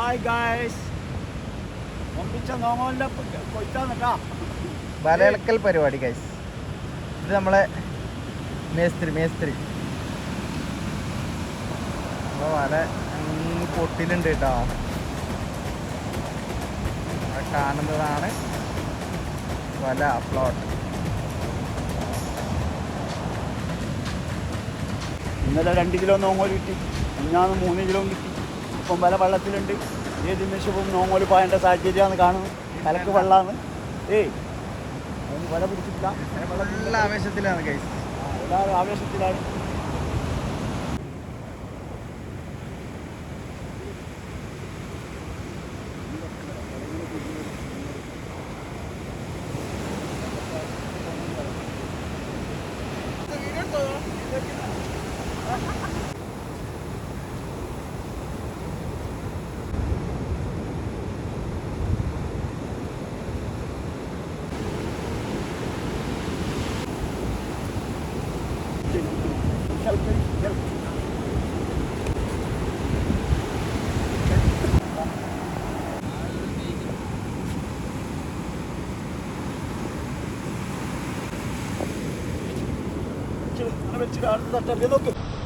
Hi guys ഒമ്പിച്ച നോങ്ങോലിന്റെ കൊയ്ത്താന്നട്ടാ വലയിളക്കൽ പരിപാടി guys ഇത് നമ്മളെ മേസ്ത്രി മേസ്ത്രി. അപ്പോൾ വല പൊട്ടിലുണ്ട് കേട്ടോ അവിടെ കാണുന്നതാണ് വല പ്ലോട്ട് ഇന്നലെ രണ്ട് കിലോ നോങ്ങോൽ കിട്ടി. ഇന്നാണ് മൂന്ന് കിലോ കിട്ടി. ഇപ്പം വള്ളത്തിലുണ്ട്. ഏത് നിമിഷവും നോങ്ങോൽ പോയേണ്ട സാഹചര്യമാണ് കാണുന്നത്. കലക്ക് വെള്ളമാണ് ഏയ് അതിന് വില പിടിച്ചിട്ടില്ല. ആവേശത്തിലാണ്. നല്ല ആവേശത്തിലാണ്. 지금 하면 지금 알았다. 내놓고.